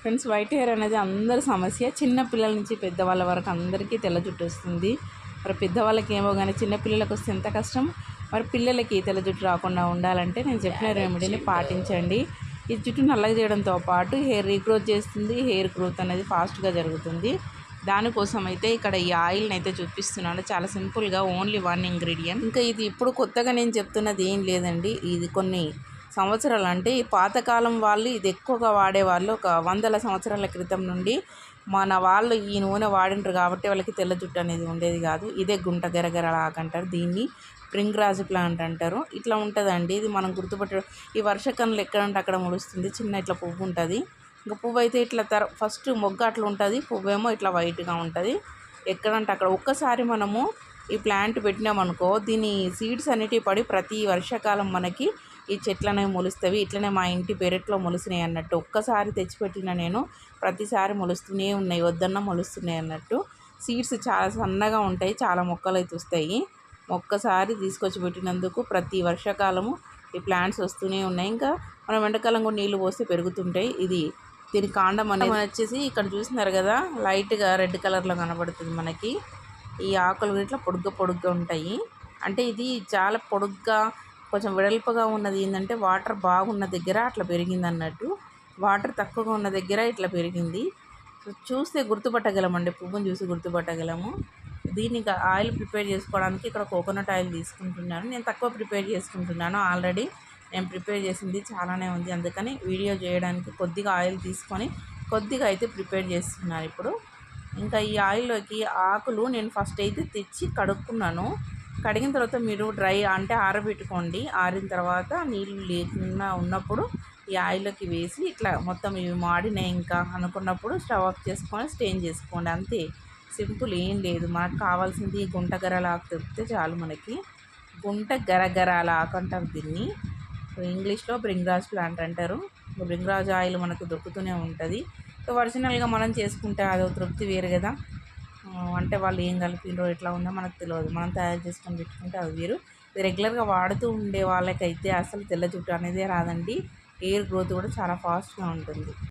Friends white hair అనేది అందరి సమస్య. చిన్న పిల్లల నుంచి పెద్దవాళ్ళ వరకు అందరికీ తెల్ల జుట్టు వస్తుంది. మరి పెద్దవాళ్ళకి ఏమో కానీ చిన్న పిల్లలకు వస్తే ఎంత కష్టం? మరి పిల్లలకి తెల్ల జుట్టు రాకుండా ఉండాలంటే నేను చెప్పిన రెమెడీని పాటించండి. ఈ జుట్టు నల్లగా చేయడంతో పాటు హెయిర్ రీగ్రోత్ చేస్తుంది. హెయిర్ గ్రోత్ అనేది ఫాస్ట్గా జరుగుతుంది. దానికోసం అయితే ఇక్కడ ఈ ఆయిల్ని అయితే చూపిస్తున్నాను. చాలా సింపుల్గా ఓన్లీ వన్ ఇంగ్రీడియంట్. ఇంకా ఇది ఇప్పుడు కొత్తగా నేను చెప్తున్నది ఏం లేదండి. ఇది కొన్ని సంవత్సరాలు అంటే ఈ పాతకాలం వాళ్ళు ఇది ఎక్కువగా వాడేవాళ్ళు ఒక వందల సంవత్సరాల క్రితం నుండి మన వాళ్ళు ఈ నూనె వాడినరు కాబట్టి వాళ్ళకి తెల్ల జుట్టు అనేది ఉండేది కాదు. ఇదే గుంట గెరగెరలాగంటారు దీన్ని ప్రింగ్రాజ్ ప్లాంట్ అంటారు. ఇట్లా ఉంటుందండి. ఇది మనం గుర్తుపట్ట ఈ వర్షకన్నులు ఎక్కడంటే అక్కడ ముడుస్తుంది చిన్న ఇట్లా పువ్వు ఉంటుంది. ఇంకా పువ్వు అయితే ఇట్లా తర ఫస్ట్ మొగ్గ అట్లా ఉంటుంది. పువ్వు ఏమో ఇట్లా వైట్గా ఉంటుంది. ఎక్కడంటే అక్కడ. ఒక్కసారి మనము ఈ ప్లాంట్ పెట్టినామనుకో దీని సీడ్స్ అనేటివి పడి ప్రతి వర్షాకాలం మనకి ఈ చెట్లనే మొలుస్తవి ఇట్లనే మా ఇంటి పెరట్లో మొలిసినాయి అన్నట్టు. ఒక్కసారి తెచ్చిపెట్టిన నేను ప్రతిసారి మొలుస్తూనే ఉన్నాయి వద్దన్న మొలుస్తున్నాయి అన్నట్టు. సీడ్స్ చాలా సన్నగా ఉంటాయి చాలా మొక్కలు అయితే వస్తాయి. ఒక్కసారి తీసుకొచ్చి పెట్టినందుకు ప్రతి వర్షాకాలము ఈ ప్లాంట్స్ వస్తూనే ఉన్నాయి. ఇంకా మనం ఎండాకాలం కూడా నీళ్ళు పోస్తే పెరుగుతుంటాయి. ఇది దీని కాండం అనేది వచ్చేసి ఇక్కడ చూసినారు కదా లైట్గా రెడ్ కలర్లో కనబడుతుంది మనకి. ఈ ఆకులు ఇట్లా పొడుగ్గా పొడుగ్గా ఉంటాయి. అంటే ఇది చాలా పొడుగ్గా కొంచెం వెడల్పుగా ఉన్నది ఏంటంటే వాటర్ బాగున్న దగ్గర అట్లా పెరిగింది అన్నట్టు వాటర్ తక్కువగా ఉన్న దగ్గర ఇట్లా పెరిగింది. చూస్తే గుర్తుపట్టగలమండి పువ్వును చూసి గుర్తుపట్టగలము. దీన్ని ఆయిల్ ప్రిపేర్ చేసుకోవడానికి ఇక్కడ కోకోనట్ ఆయిల్ తీసుకుంటున్నాను. నేను తక్కువ ప్రిపేర్ చేసుకుంటున్నాను ఆల్రెడీ. నేను ప్రిపేర్ చేసింది చాలానే ఉంది. అందుకని వీడియో చేయడానికి కొద్దిగా ఆయిల్ తీసుకొని కొద్దిగా అయితే ప్రిపేర్ చేస్తున్నాను ఇప్పుడు. ఇంకా ఈ ఆయిల్లోకి ఆకులు నేను ఫస్ట్ అయితే తెచ్చి కడుక్కున్నాను. కడిగిన తర్వాత మీరు డ్రై అంటే ఆరబెట్టుకోండి. ఆరిన తర్వాత నీళ్ళు లేకుండా ఉన్నప్పుడు ఈ ఆయిల్లోకి వేసి ఇట్లా మొత్తం ఇవి మాడినాయి ఇంకా అనుకున్నప్పుడు స్టవ్ ఆఫ్ చేసుకొని స్టెయిన్ చేసుకోండి. అంతే. సింపుల్ ఏం లేదు. మనకు కావాల్సింది గుంట గరల తెప్పితే చాలు మనకి. గుంట గరగరలాకు ఆకు అంటారు దీన్ని. ఇంగ్లీష్లో బ్రింగ్రాజ్ ప్లాంట్ అంటారు. బ్రింగ్రాజ్ ఆయిల్ మనకు దొరుకుతూనే ఉంటుంది. సో ఒరిజినల్గా మనం చేసుకుంటే అదో తృప్తి వేరు కదా. అంటే వాళ్ళు ఏం కలిపిండ్రో ఎట్లా ఉందో మనకు తెలియదు మనం తయారు చేసుకొని పెట్టుకుంటే అది వేరు. రెగ్యులర్గా వాడుతూ ఉండే వాళ్ళకైతే అసలు తెల్ల జుట్టు అనేది రాదండి. హెయిర్ గ్రోత్ కూడా చాలా ఫాస్ట్గా ఉంటుంది.